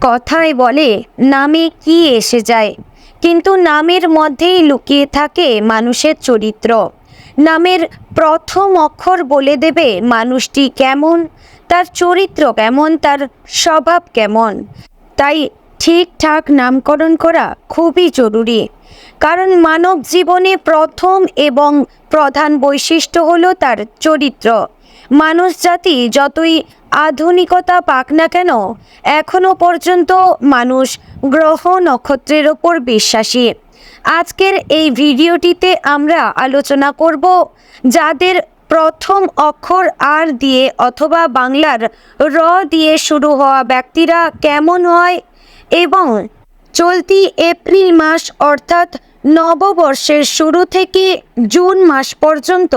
কথায় বলে, নামে কি এসে যায়? কিন্তু নামের মধ্যেই লুকিয়ে থাকে মানুষের চরিত্র। নামের প্রথম অক্ষর বলে দেবে মানুষটি কেমন, তার চরিত্র কেমন, তার স্বভাব কেমন। তাই ঠিকঠাক নামকরণ করা খুবই জরুরি। কারণ মানব জীবনে প্রথম এবং প্রধান বৈশিষ্ট্য হলো তার চরিত্র। মানুষ জাতি যতই আধুনিকতা পাক না কেন? এখনও পর্যন্ত মানুষ গ্রহ নক্ষত্রের ওপর বিশ্বাসী। আজকের এই ভিডিওটিতে আমরা আলোচনা করব যাদের প্রথম অক্ষর আর দিয়ে অথবা বাংলার র দিয়ে শুরু হওয়া ব্যক্তিরা কেমন হয় এবং চলতি এপ্রিল মাস অর্থাৎ নববর্ষের শুরু থেকে জুন মাস পর্যন্ত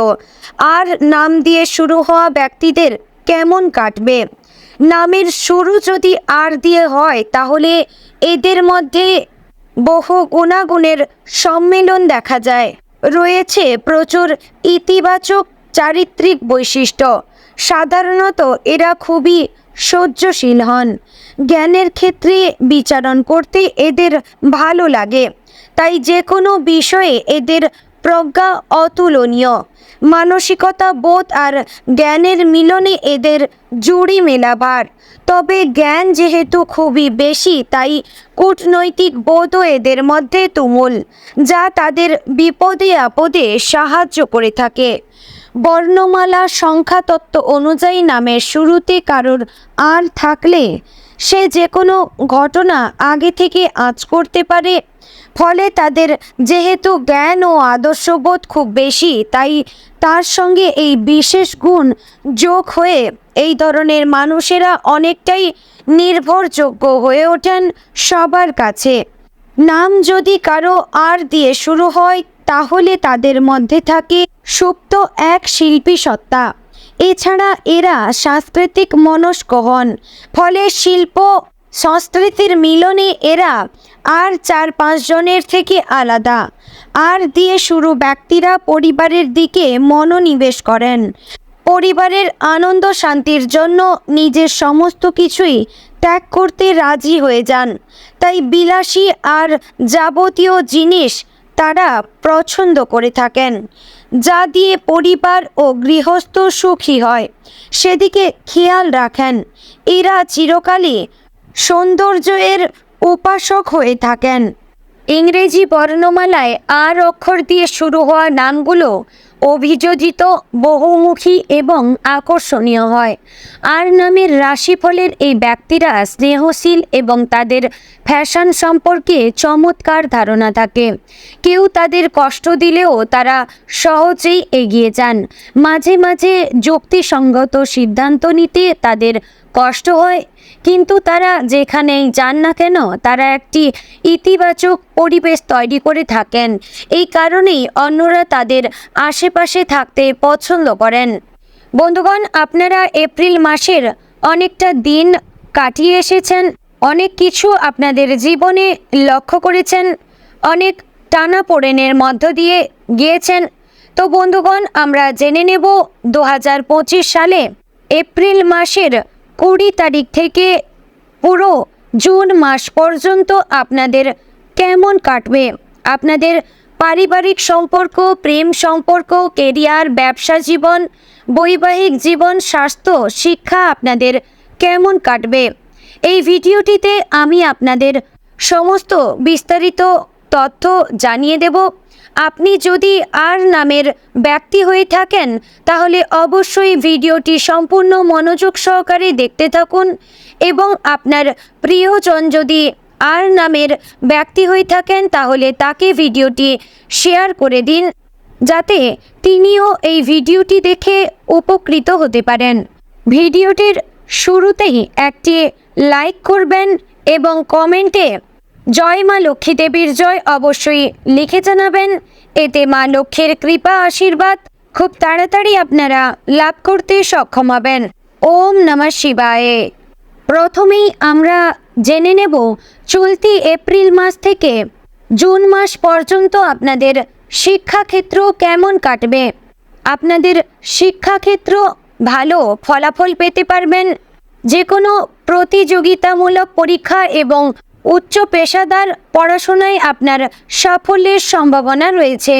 আর নাম দিয়ে শুরু হওয়া ব্যক্তিদের কেমন কাটবে? নামের শুরু যদি আর দিয়ে হয়, তাহলে এদের মধ্যে বহু গুণাগুণের সম্মেলন দেখা যায়। রয়েছে প্রচুর ইতিবাচক চারিত্রিক বৈশিষ্ট্য। সাধারণত এরা খুবই সহ্যশীল হন। জ্ঞানের ক্ষেত্রে বিচারণ করতে এদের ভালো লাগে। তাই যে কোনো বিষয়ে এদের প্রজ্ঞা অতুলনীয়। মানসিকতা বোধ আর জ্ঞানের মিলনে এদের জুড়ি মেলাবার। তবে জ্ঞান যেহেতু খুবই বেশি, তাই কূটনৈতিক বোধও এদের মধ্যে তুমুল, যা তাদের বিপদে আপদে সাহায্য করে থাকে। বর্ণমালা সংখ্যাতত্ত্ব অনুযায়ী নামের শুরুতে কারোর আর থাকলে, সে যে কোনো ঘটনা আগে থেকে আঁচ করতে পারে ফলে তাদের যেহেতু জ্ঞান ও আদর্শবোধ খুব বেশি, তাই তার সঙ্গে এই বিশেষ গুণ যোগ হয়ে এই ধরনের মানুষেরা অনেকটাই নির্ভরযোগ্য হয়ে ওঠেন সবার কাছে। নাম যদি কারও আর দিয়ে শুরু হয়, তাহলে তাদের মধ্যে থাকে সুপ্ত এক শিল্পী সত্তা। এছাড়া এরা সাংস্কৃতিক মনস্ক হন, ফলে শিল্প সংস্কৃতির মিলনে এরা আর চার পাঁচজনের থেকে আলাদা। আর দিয়ে শুরু ব্যক্তিরা পরিবারের দিকে মনোনিবেশ করেন। পরিবারের আনন্দ শান্তির জন্য নিজের সমস্ত কিছুই ত্যাগ করতে রাজি হয়ে যান। তাই বিলাসী আর যাবতীয় জিনিস তারা পছন্দ করে থাকেন। যা দিয়ে পরিবার ও গৃহস্থ সুখী হয়। সেদিকে খেয়াল রাখেন। এরা চিরকালই সৌন্দর্যের উপাসক হয়ে থাকেন। ইংরেজি বর্ণমালায় আর অক্ষর দিয়ে শুরু হওয়া নামগুলো অভিযোজিত, বহুমুখী এবং আকর্ষণীয় হয়। আর নামের রাশিফলের এই ব্যক্তিরা স্নেহশীল এবং তাদের ফ্যাশন সম্পর্কে চমৎকার ধারণা থাকে। কেউ তাদের কষ্ট দিলেও তারা সহজেই এগিয়ে যান। মাঝে মাঝে যুক্তিসঙ্গত সিদ্ধান্ত নিতে তাদের কষ্ট হয় কিন্তু তারা যেখানেই যান না কেন, তারা একটি ইতিবাচক পরিবেশ তৈরি করে থাকেন। এই কারণেই অন্যরা তাদের আশেপাশে থাকতে পছন্দ করেন। বন্ধুগণ, আপনারা এপ্রিল মাসের অনেকটা দিন কাটিয়ে এসেছেন। অনেক কিছু আপনাদের জীবনে লক্ষ্য করেছেন। অনেক টানা পোড়েনের মধ্য দিয়ে গিয়েছেন। তো বন্ধুগণ, আমরা জেনে নেব দু হাজার পঁচিশ সালে এপ্রিল মাসের কুড়ি তারিখ থেকে পুরো জুন মাস পর্যন্ত আপনাদের কেমন কাটবে? আপনাদের পারিবারিক সম্পর্ক, প্রেম সম্পর্ক, কেরিয়ার, ব্যবসা জীবন, বৈবাহিক জীবন, স্বাস্থ্য, শিক্ষা আপনাদের কেমন কাটবে? এই ভিডিওটিতে আমি আপনাদের সমস্ত বিস্তারিত তথ্য জানিয়ে দেব। আপনি যদি আর নামের ব্যক্তি হয়ে থাকেন, তাহলে অবশ্যই ভিডিওটি সম্পূর্ণ মনোযোগ সহকারে দেখতে থাকুন এবং আপনার প্রিয়জন যদি আর নামের ব্যক্তি হয়ে থাকেন, তাহলে তাকে ভিডিওটি শেয়ার করে দিন যাতে তিনিও এই ভিডিওটি দেখে উপকৃত হতে পারেন। ভিডিওটির শুরুতেই একটি লাইক করবেন এবং কমেন্টে জয় মা লক্ষ্মী দেবীর জয়। অবশ্যই লিখে জানাবেন। এতে মা লক্ষ্মীর কৃপা, আশীর্বাদ, খুব তাড়াতাড়ি আপনারা লাভ করতে সক্ষম হবেন। ওম নমঃ শিবায়ে। প্রথমেই আমরা জেনে নেব, চলতি এপ্রিল মাস থেকে জুন মাস পর্যন্ত আপনাদের শিক্ষাক্ষেত্র কেমন কাটবে? আপনাদের শিক্ষাক্ষেত্র ভালো ফলাফল পেতে পারবেন? যে কোনো প্রতিযোগিতামূলক পরীক্ষা এবং উচ্চ পেশাদার পড়াশোনায় আপনার সাফল্যের সম্ভাবনা রয়েছে।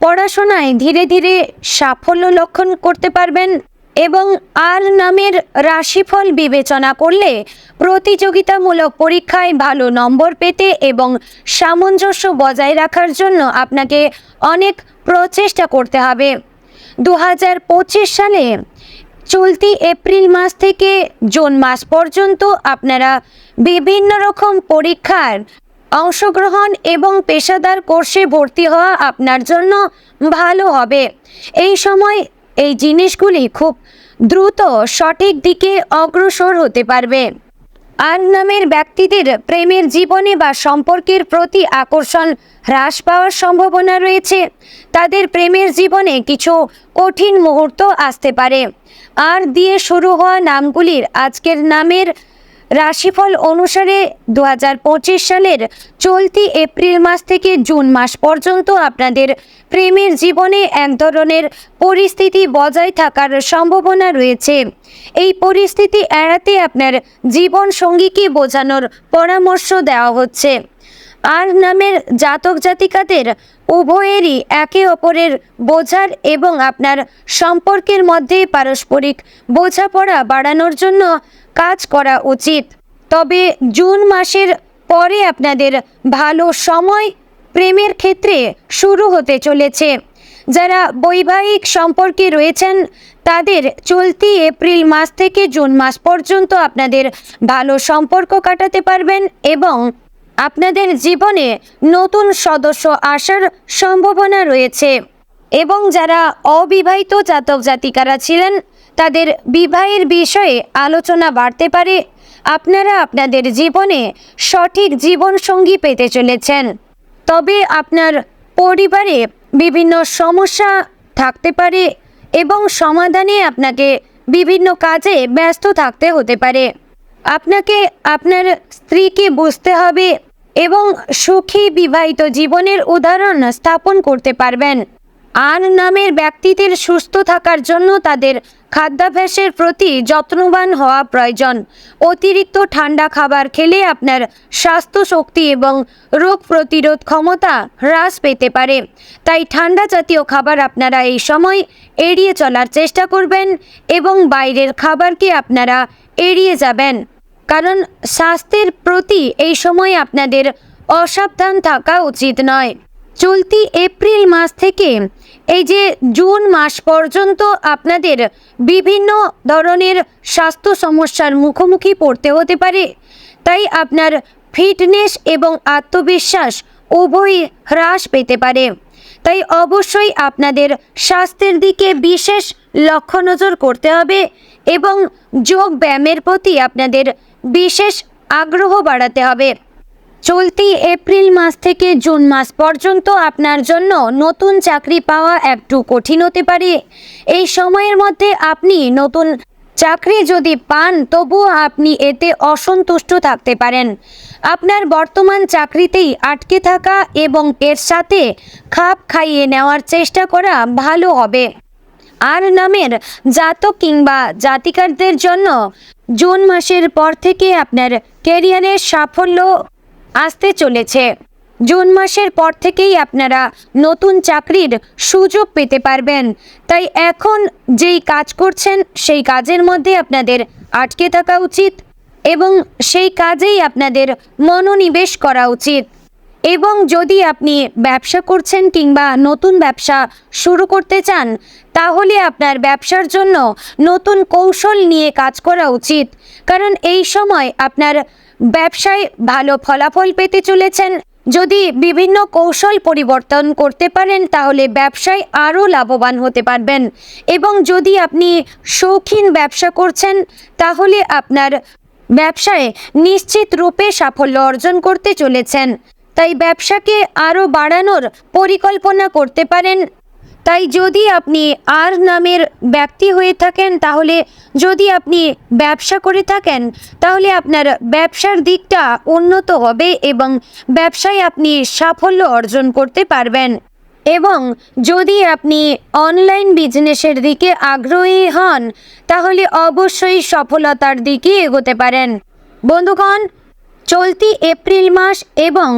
পড়াশোনায় ধীরে ধীরে সাফল্য লক্ষণ করতে পারবেন এবং আর নামের রাশিফল বিবেচনা করলে প্রতিযোগিতামূলক পরীক্ষায় ভালো নম্বর পেতে এবং সামঞ্জস্য বজায় রাখার জন্য আপনাকে অনেক প্রচেষ্টা করতে হবে। দু হাজার পঁচিশ সালে চলতি এপ্রিল মাস থেকে জুন মাস পর্যন্ত আপনারা বিভিন্ন রকম পরীক্ষার অংশগ্রহণ এবং পেশাদার কোর্সে ভর্তি হওয়া আপনার জন্য ভালো হবে। এই সময় এই জিনিসগুলি খুব দ্রুত সঠিক দিকে অগ্রসর হতে পারবে। আর নামের ব্যক্তিদের প্রেমের জীবনে বা সম্পর্কের প্রতি আকর্ষণ হ্রাস পাওয়ার সম্ভাবনা রয়েছে। তাদের প্রেমের জীবনে কিছু কঠিন মুহূর্ত আসতে পারে। আর দিয়ে শুরু হওয়া নামগুলির আজকের নামের রাশিফল অনুসারে দু হাজার পঁচিশ সালের চলতি এপ্রিল মাস থেকে জুন মাস পর্যন্ত আপনাদের প্রেমের জীবনে এক ধরনের পরিস্থিতি বজায় থাকার সম্ভাবনা রয়েছে। এই পরিস্থিতি এড়াতে আপনার জীবন সঙ্গীকে বোঝানোর পরামর্শ দেওয়া হচ্ছে। আর নামের জাতক জাতিকাদের উভয়েরই একে অপরের বোঝার এবং আপনার সম্পর্কের মধ্যে পারস্পরিক বোঝাপড়া বাড়ানোর জন্য কাজ করা উচিত। তবে জুন মাসের পরে আপনাদের ভালো সময় প্রেমের ক্ষেত্রে শুরু হতে চলেছে। যারা বৈবাহিক সম্পর্কে রয়েছেন, তাদের চলতি এপ্রিল মাস থেকে জুন মাস পর্যন্ত আপনাদের ভালো সম্পর্ক কাটাতে পারবেন এবং আপনাদের জীবনে নতুন সদস্য আসার সম্ভাবনা রয়েছে এবং যারা অবিবাহিত জাতক জাতিকারা ছিলেন, তাদের বিবাহের বিষয়ে আলোচনা বাড়তে পারে। আপনারা আপনাদের জীবনে সঠিক জীবনসঙ্গী পেতে চলেছেন। তবে আপনার পরিবারে বিভিন্ন সমস্যা থাকতে পারে এবং সমাধানে আপনাকে বিভিন্ন কাজে ব্যস্ত থাকতে হতে পারে। আপনাকে আপনার স্ত্রীকে বুঝতে হবে এবং সুখী বিবাহিত জীবনের উদাহরণ স্থাপন করতে পারবেন। আর নামের ব্যক্তিদের সুস্থ থাকার জন্য তাদের খাদ্যাভ্যাসের প্রতি যত্নবান হওয়া প্রয়োজন। অতিরিক্ত ঠান্ডা খাবার খেলে আপনার স্বাস্থ্য শক্তি এবং রোগ প্রতিরোধ ক্ষমতা হ্রাস পেতে পারে। তাই ঠান্ডা জাতীয় খাবার আপনারা এই সময় এড়িয়ে চলার চেষ্টা করবেন এবং বাইরের খাবারকে আপনারা এড়িয়ে যাবেন। কারণ স্বাস্থ্যের প্রতি এই সময় আপনাদের অসাবধান থাকা উচিত নয়। চলতি এপ্রিল মাস থেকে এই যে জুন মাস পর্যন্ত আপনাদের বিভিন্ন ধরনের স্বাস্থ্য সমস্যার মুখোমুখি পড়তে হতে পারে, তাই আপনার ফিটনেস এবং আত্মবিশ্বাস উভয়ই হ্রাস পেতে পারে। তাই অবশ্যই আপনাদের স্বাস্থ্যের দিকে বিশেষ লক্ষ্য নজর করতে হবে এবং যোগ ব্যায়ামের প্রতি আপনাদের বিশেষ আগ্রহ বাড়াতে হবে। চলতি এপ্রিল মাস থেকে জুন মাস পর্যন্ত আপনার জন্য নতুন চাকরি পাওয়া একটু কঠিন হতে পারে। এই সময়ের মধ্যে আপনি নতুন চাকরি যদি পান, তবুও আপনি এতে অসন্তুষ্ট থাকতে পারেন। আপনার বর্তমান চাকরিতেই আটকে থাকা এবং এর সাথে খাপ খাইয়ে নেওয়ার চেষ্টা করা ভালো হবে। আর নামের জাতক কিংবা জাতিকারদের জন্য জুন মাসের পর থেকে আপনার ক্যারিয়ারের সাফল্য আসতে চলেছে। জুন মাসের পর থেকেই আপনারা নতুন চাকরির সুযোগ পেতে পারবেন। তাই এখন যেই কাজ করছেন, সেই কাজের মধ্যে আপনাদের আটকে থাকা উচিত এবং সেই কাজেই আপনাদের মনোনিবেশ করা উচিত। এবং যদি আপনি ব্যবসা করছেন কিংবা নতুন ব্যবসা শুরু করতে চান, তাহলে আপনার ব্যবসার জন্য নতুন কৌশল নিয়ে কাজ করা উচিত। কারণ এই সময় আপনার ব্যবসায় ভালো ফলাফল পেতে চলেছেন। যদি বিভিন্ন কৌশল পরিবর্তন করতে পারেন, তাহলে ব্যবসায় আরও লাভবান হতে পারবেন। এবং যদি আপনি শৌখিন ব্যবসা করছেন, তাহলে আপনার ব্যবসায় নিশ্চিত রূপে সাফল্য অর্জন করতে চলেছেন। তাই ব্যবসাকে আরও বাড়ানোর পরিকল্পনা করতে পারেন। তাই যদি আপনি আর নামের ব্যক্তি হয়ে থাকেন, তাহলে যদি আপনি ব্যবসা করে থাকেন, তাহলে আপনার ব্যবসার দিকটা উন্নত হবে এবং ব্যবসায় আপনি সাফল্য অর্জন করতে পারবেন। এবং যদি আপনি অনলাইন বিজনেসের দিকে আগ্রহী হন, তাহলে অবশ্যই সফলতার দিকে এগোতে পারেন। বন্ধুগণ চলতি এপ্রিল মাস এবং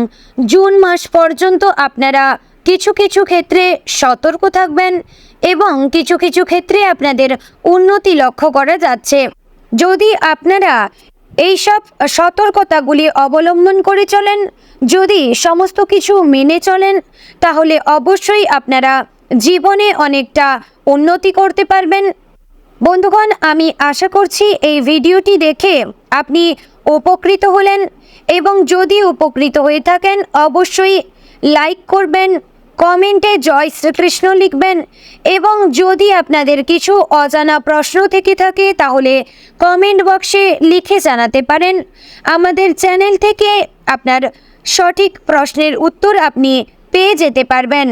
জুন মাস পর্যন্ত আপনারা কিছু কিছু ক্ষেত্রে সতর্ক থাকবেন এবং কিছু কিছু ক্ষেত্রে আপনাদের উন্নতি লক্ষ্য করা যাচ্ছে। যদি আপনারা এইসব সতর্কতাগুলি অবলম্বন করে চলেন, যদি সমস্ত কিছু মেনে চলেন, তাহলে অবশ্যই আপনারা জীবনে অনেকটা উন্নতি করতে পারবেন। বন্ধুগণ, আমি আশা করছি এই ভিডিওটি দেখে আপনি উপকৃত হলেন এবং যদি উপকৃত হয়ে থাকেন, অবশ্যই লাইক করবেন, কমেন্টে জয় শ্রীকৃষ্ণ লিখবেন এবং যদি আপনাদের কিছু অজানা প্রশ্ন থেকে থাকে, তাহলে কমেন্ট বক্সে লিখে জানাতে পারেন। আমাদের চ্যানেল থেকে আপনার সঠিক প্রশ্নের উত্তর আপনি পেয়ে যেতে পারবেন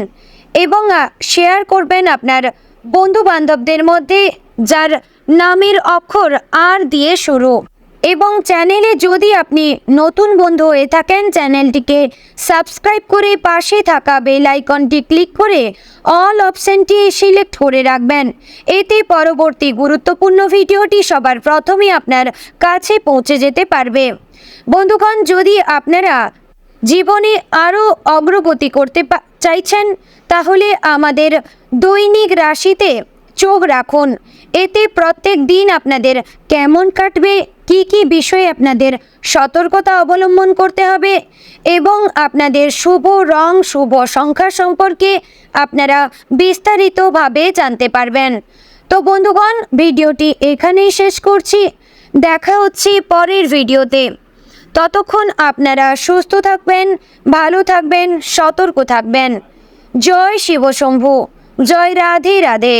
এবং শেয়ার করবেন আপনার বন্ধু বান্ধবদের মধ্যে, যার নামের অক্ষর আর দিয়ে শুরু। এবং চ্যানেলে যদি আপনি নতুন বন্ধু হয়ে থাকেন, চ্যানেলটিকে সাবস্ক্রাইব করে পাশে থাকা বেল আইকনটি ক্লিক করে অল অপশানটি সিলেক্ট করে রাখবেন। এতে পরবর্তী গুরুত্বপূর্ণ ভিডিওটি সবার প্রথমে আপনার কাছে পৌঁছে যেতে পারবে। বন্ধুগণ, যদি আপনারা জীবনে আরও অগ্রগতি করতে চাইছেন, তাহলে আমাদের দৈনিক রাশিতে চোখ রাখুন। এতে প্রত্যেক দিন আপনাদের কেমন কাটবে কি কি বিষয়ে আপনাদের সতর্কতা অবলম্বন করতে হবে এবং আপনাদের শুভ রং, শুভ সংখ্যা সম্পর্কে আপনারা বিস্তারিতভাবে জানতে পারবেন। তো বন্ধুগণ, ভিডিওটি এখানেই শেষ করছি। দেখা হচ্ছে পরের ভিডিওতে। ততক্ষণ আপনারা সুস্থ থাকবেন, ভালো থাকবেন, সতর্ক থাকবেন। জয় শিবশম্ভু। জয় রাধে রাধে।